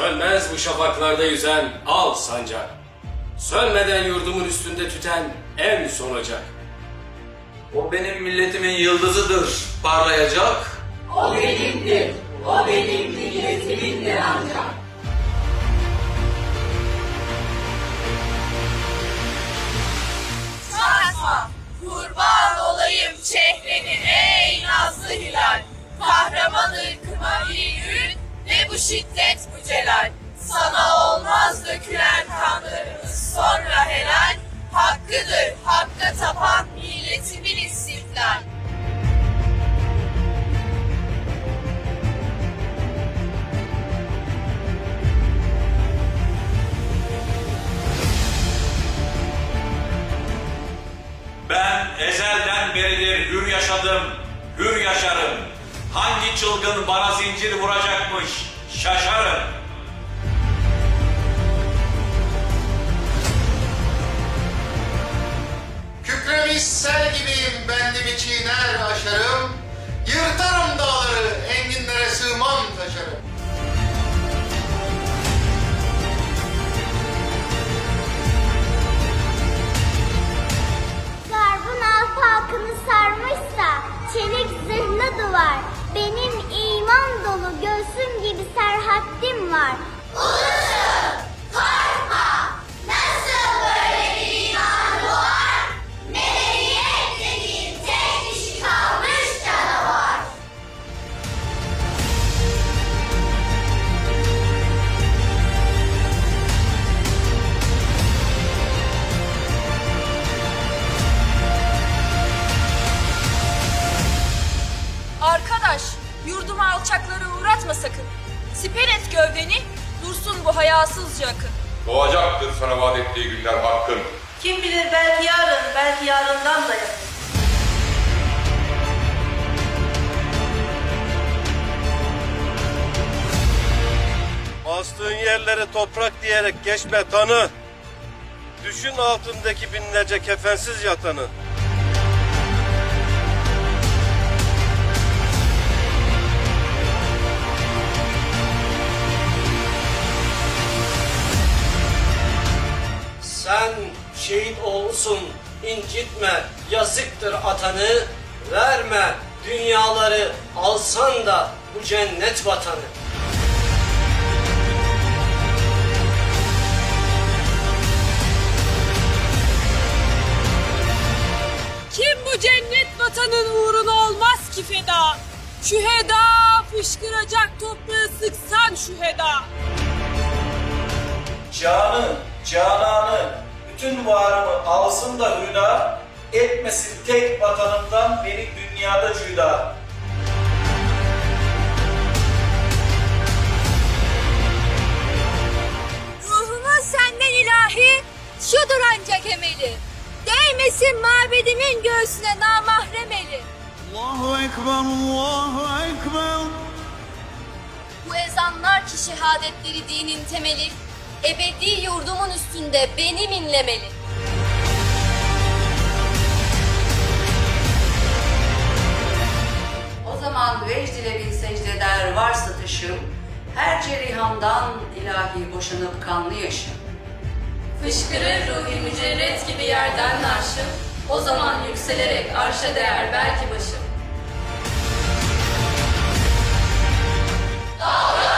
Sönmez bu şafaklarda yüzen al sancak. Sönmeden yurdumun üstünde tüten en son ocak. O benim milletimin yıldızıdır, parlayacak. O benimdir, o benim milletimindir ancak. Çatma, kurban olayım çehreni ey nazlı hilal. Kahraman ırkıma bir şiddet bu celal. Sana olmaz dökülen kanlarımız sonra helal. Hakkıdır hakka tapan milletimin istiklal. Ben ezelden beridir hür yaşadım, hür yaşarım. Hangi çılgın bana zincir vuracakmış, şaşarım. Gövdeni, dursun bu hayasızca akın. Doğacaktır sana vaat ettiği günler hakkın. Kim bilir belki yarın, belki yarından da yakın. Bastığın yerlere toprak diyerek geçme tanı. Düşün altındaki binlerce kefensiz yatanı. Şehit olsun incitme yazıktır atanı. Verme dünyaları alsan da bu cennet vatanı. Kim bu cennet vatanın uğruna olmaz ki feda? Şüheda fışkıracak toprağı sıksan şüheda. Canı, cananı, bütün varımı alsın da hüda, etmesin tek vatanımdan beni dünyada cüda. Ruhumun senden ilahi, şudur ancak emeli. Değmesin mabedimin göğsüne namahrem eli. Allahu Ekber, Allahu Ekber. Bu ezanlar ki şehadetleri dinin temeli, ebedi yurdumun üstünde benim inlemeli. O zaman vecd ile bin secde der varsa taşım, her cerihandan ilahi boşanıp kanlı yaşım. Fışkırır ruhi mücerret gibi yerden narşım, o zaman yükselerek arşa değer belki başım. Doğru